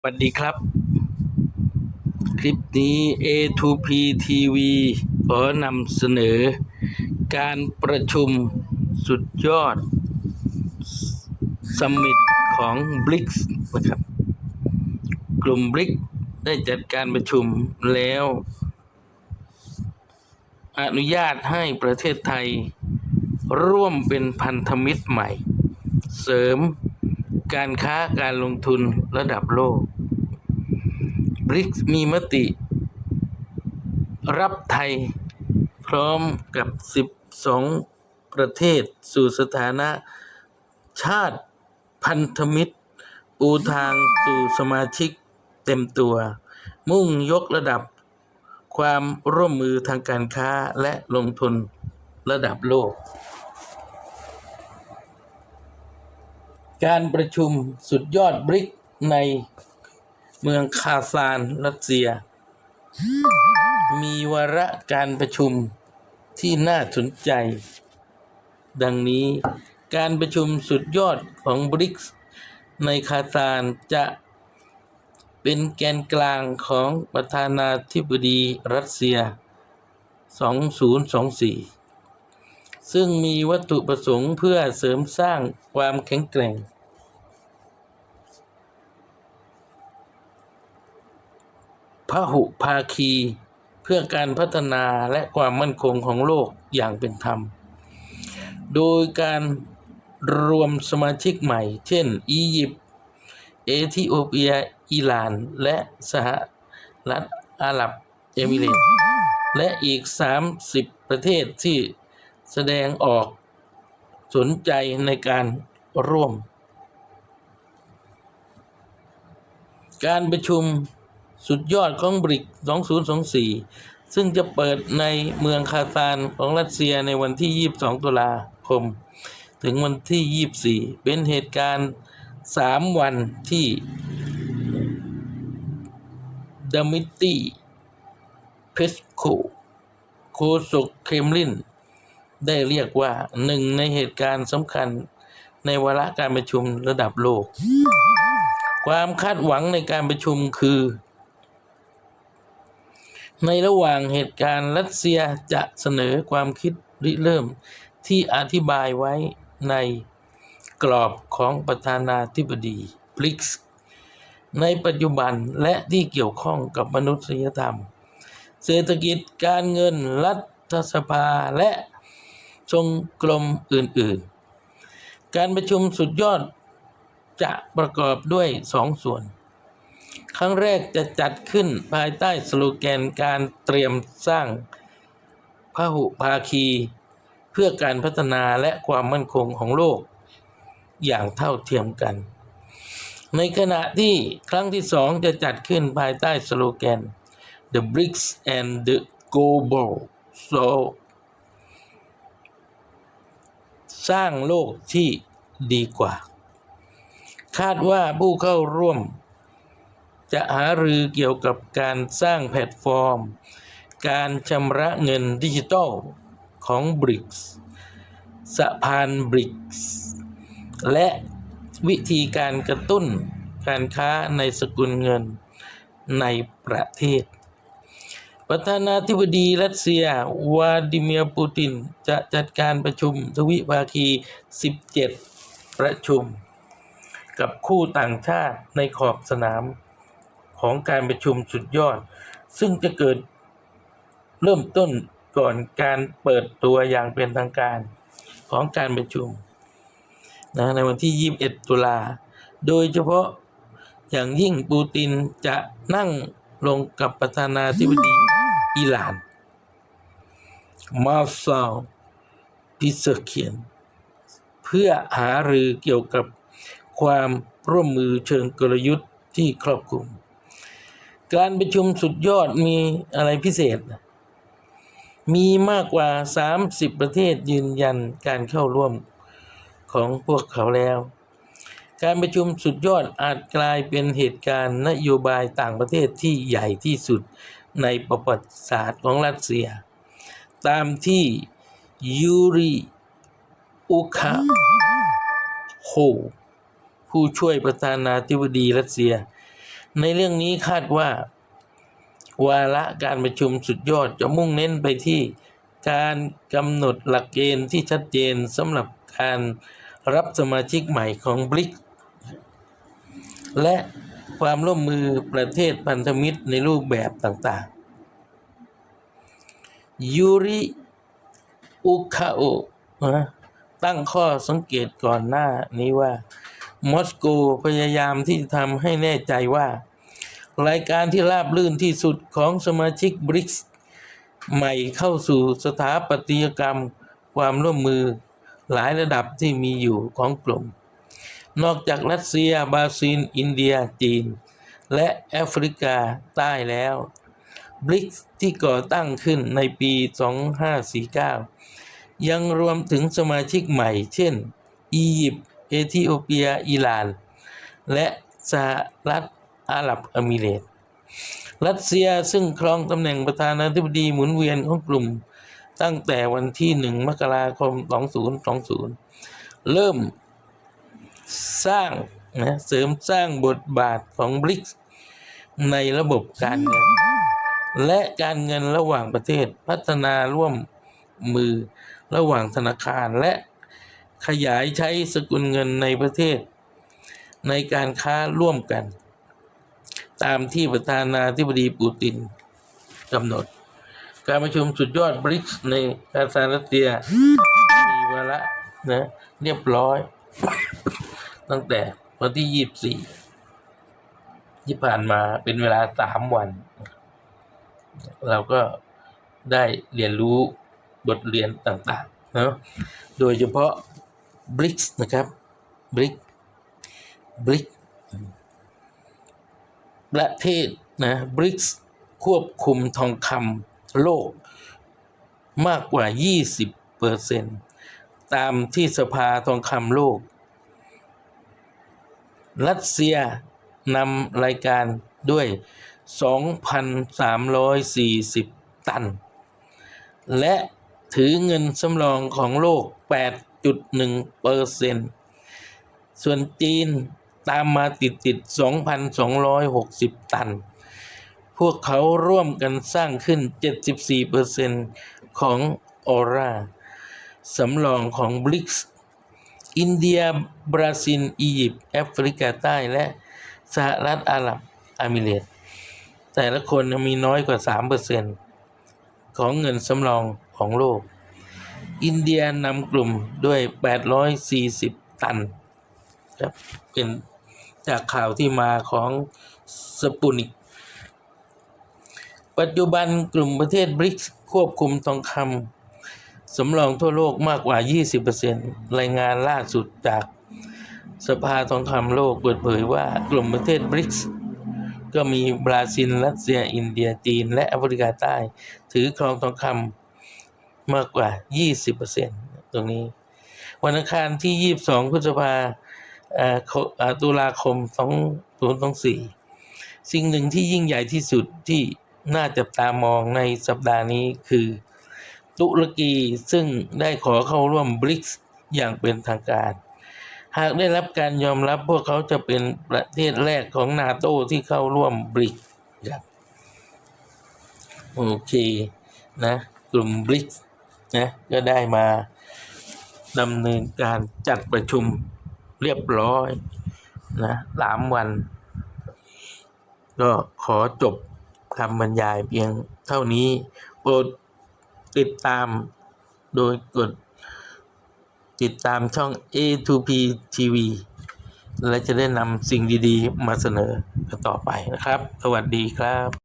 สวัสดีครับ คลิปนี้ A2P TV ขอนำเสนอ การประชุมสุดยอดสมิตของ BRICS นะครับ กลุ่ม b r i c ได้จัดการประชุมแล้ว อนุญาตให้ประเทศไทย ร่วมเป็นพันธมิตรใหม่ เสริม การค้าการลงทุนระดับโลกบริกมีมติ รับไทยพร้อมกับ 12 ประเทศสู่สถานะ ชาติพันธมิตร ปูทางสู่สมาชิกเต็มตัว มุ่งยกระดับความร่วมมือทางการค้าและลงทุนระดับโลก การประชุมสุดยอดบริกในเมืองคาซานรัสเซีย มีวาระการประชุมที่น่าสนใจ ดังนี้การประชุมสุดยอดของบริกในคาซานจะเป็นแกนกลางของประธานาธิบดีรัสเซีย 2024 ซึ่งมีวัตถุประสงค์เพื่อเสริมสร้างความแข็งแกร่ง พหุภาคี เพื่อการพัฒนาและความมั่นคงของโลกอย่างเป็นธรรม โดยการรวมสมาชิกใหม่ เช่น อียิปต์ เอธิโอเปีย อิหร่าน และสหรัฐอาหรับเอมิเรตและอีก 30 ประเทศที่ แสดงออกสนใจในการร่วม การประชุมสุดยอดของบริก 2024 ซึ่งจะเปิดในเมืองคาซานของรัสเซียในวันที่ 22 ตุลาคม ถึงวันที่ 24 เป็นเหตุการณ์ 3 วันที่ดมิตรีเพสโคโคศกเคมลิน ได้เรียกว่าหนึ่งในเหตุการณ์สำคัญในวาระการประชุมระดับโลก ความคาดหวังในการประชุมคือ ในระหว่างเหตุการณ์รัสเซียจะเสนอความคิดริเริ่มที่อธิบายไว้ในกรอบของประธานาธิบดีบริกส์ในปัจจุบันและที่เกี่ยวข้องกับมนุษยธรรม เศรษฐกิจการเงินรัฐสภาและ ทรงกลมอื่นๆ การประชุมสุดยอดจะประกอบด้วยสองส่วน ครั้งแรกจะจัดขึ้นภายใต้สโลแกนการเตรียมสร้างพหุภาคี เพื่อการพัฒนาและความมั่นคงของโลก อย่างเท่าเทียมกัน ในขณะที่ครั้งที่สองจะจัดขึ้นภายใต้สโลแกน The BRICS and the Global South สร้างโลกที่ดีกว่า คาดว่าผู้เข้าร่วม จะหารือเกี่ยวกับการสร้างแพลตฟอร์ม การชำระเงินดิจิทัลของ BRICS สะพาน BRICS และวิธีการกระตุ้นการค้าในสกุลเงินในประเทศ ประธานาธิบดีรัสเซีย วลาดิเมียร์ปูติน จะจัดการประชุมทวิภาคี 17 ประชุม กับคู่ต่างชาติในขอบสนามของการประชุมสุดยอด ซึ่งจะเกิดเริ่มต้นก่อนการเปิดตัวอย่างเป็นทางการของการประชุมนะในวันที่ 21 ตุลา โดยเฉพาะอย่างยิ่งปูตินจะนั่งลงกับประธานาธิบดี อิหร่านมาซาลพิเซเคียน เพื่อหารือเกี่ยวกับความร่วมมือเชิงกลยุทธ์ที่ครอบคลุม การประชุมสุดยอดมีอะไรพิเศษ มีมากกว่า 30 ประเทศยืนยันการเข้าร่วมของพวกเขาแล้ว การประชุมสุดยอดอาจกลายเป็นเหตุการณ์นโยบายต่างประเทศที่ใหญ่ที่สุด ในประวัติศาสตร์ของรัสเซีย ตามที่ยูริอุคาโฮผู้ช่วยประธานาธิบดีรัสเซีย ในเรื่องนี้คาดว่า วาระการประชุมสุดยอดจะมุ่งเน้นไปที่การกำหนดหลักเกณฑ์ที่ชัดเจนสำหรับการรับสมาชิกใหม่ของบริกและ ความร่วมมือประเทศพันธมิตรในรูปแบบต่างๆ ยูริอุคาโอนะตั้งข้อสังเกตก่อนหน้านี้ว่า มอสโกพยายามที่จะทำให้แน่ใจว่า รายการที่ราบรื่นที่สุดของสมาชิกบริกส์ใหม่เข้าสู่สถาปัตยกรรมความร่วมมือหลายระดับที่มีอยู่ของกลุ่ม นอกจากรัสเซียบราซิล อินเดีย จีน และแอฟริกาใต้แล้วบริกที่ก่อตั้งขึ้นในปี 2549 ยังรวมถึงสมาชิกใหม่ เช่น อียิปต์ เอธิโอเปีย อิหร่าน และสหรัฐอาหรับเอมิเรต รัสเซียซึ่งครองตำแหน่งประธานาธิบดีหมุนเวียนของกลุ่ม ตั้งแต่วันที่ 1 มกราคม 2020 เริ่ม สร้างนะเสริมสร้างบทบาทของบริกในระบบการเงิน และการเงินระหว่างประเทศพัฒนาร่วมมือระหว่างธนาคารและขยายใช้สกุลเงินในประเทศ ในการค้าร่วมกัน ตามที่ประธานาธิบดีปูตินกำหนด การประชุมสุดยอดบริกในกาซารัสเซียมีวาระนะเรียบร้อย ตั้งแต่วันที่ยี่สี่ที่ผ่านมาเป็นเวลาสามวัน เราก็ได้เรียนรู้บทเรียนต่างๆนะโดยเฉพาะบริกนะครับบริกบริกประเทศนะบริกควบคุมทองคำโลกมากกว่า 20เปอร์เซ็นต์ตามที่สภาทองคำโลก รัสเซียนำรายการด้วย 2,340 ตัน และถือเงินสำรองของโลก 8.1เปอร์เซนส่วนจีนตามมาติดติด 2,260 ตัน พวกเขาร่วมกันสร้างขึ้น 74เปอร์เซนของออร่าสำรองของบริกส์ อินเดีย บราซิล อียิปต์ แอฟริกาใต้ และสหรัฐอาหรับอามิเรตแต่ละคนมีน้อยกว่า 3%ของเงินสำรองของโลก อินเดียนำกลุ่มด้วย 840 ตันครับเป็นจากข่าวที่มาของสปุนิก ปัจจุบันกลุ่มประเทศบริกควบคุมทองคำ สำรองทั่วโลกมากกว่า 20%รายงานล่าสุดจากสภาทองคำโลกเปิดเผยว่ากลุ่มประเทศบริกส์ก็มีบราซิล รัสเซีย อินเดีย จีน และแอฟริกาใต้ ถือครองทองคำมากกว่า 20%ตรงนี้ วันอังคารที่ 22 พฤษภาเอ่อเขาอ่อตุลาคม 2024 สิ่งหนึ่งที่ยิ่งใหญ่ที่สุดที่น่าจับตามองในสัปดาห์นี้คือ ตุรกีซึ่งได้ขอเข้าร่วมบริกส์อย่างเป็นทางการ หากได้รับการยอมรับพวกเขาจะเป็นประเทศแรกของนาโตที่เข้าร่วมบริกครับโอเคนะกลุ่มบริกนะก็ได้มาดำเนินการจัดประชุมเรียบร้อยนะสามวัน ก็ขอจบคำบรรยายเพียงเท่านี้โปรด ติดตามโดยกด ติดตามช่อง A2P TV และจะได้นำสิ่งดีๆ มาเสนอต่อไปนะครับ สวัสดีครับ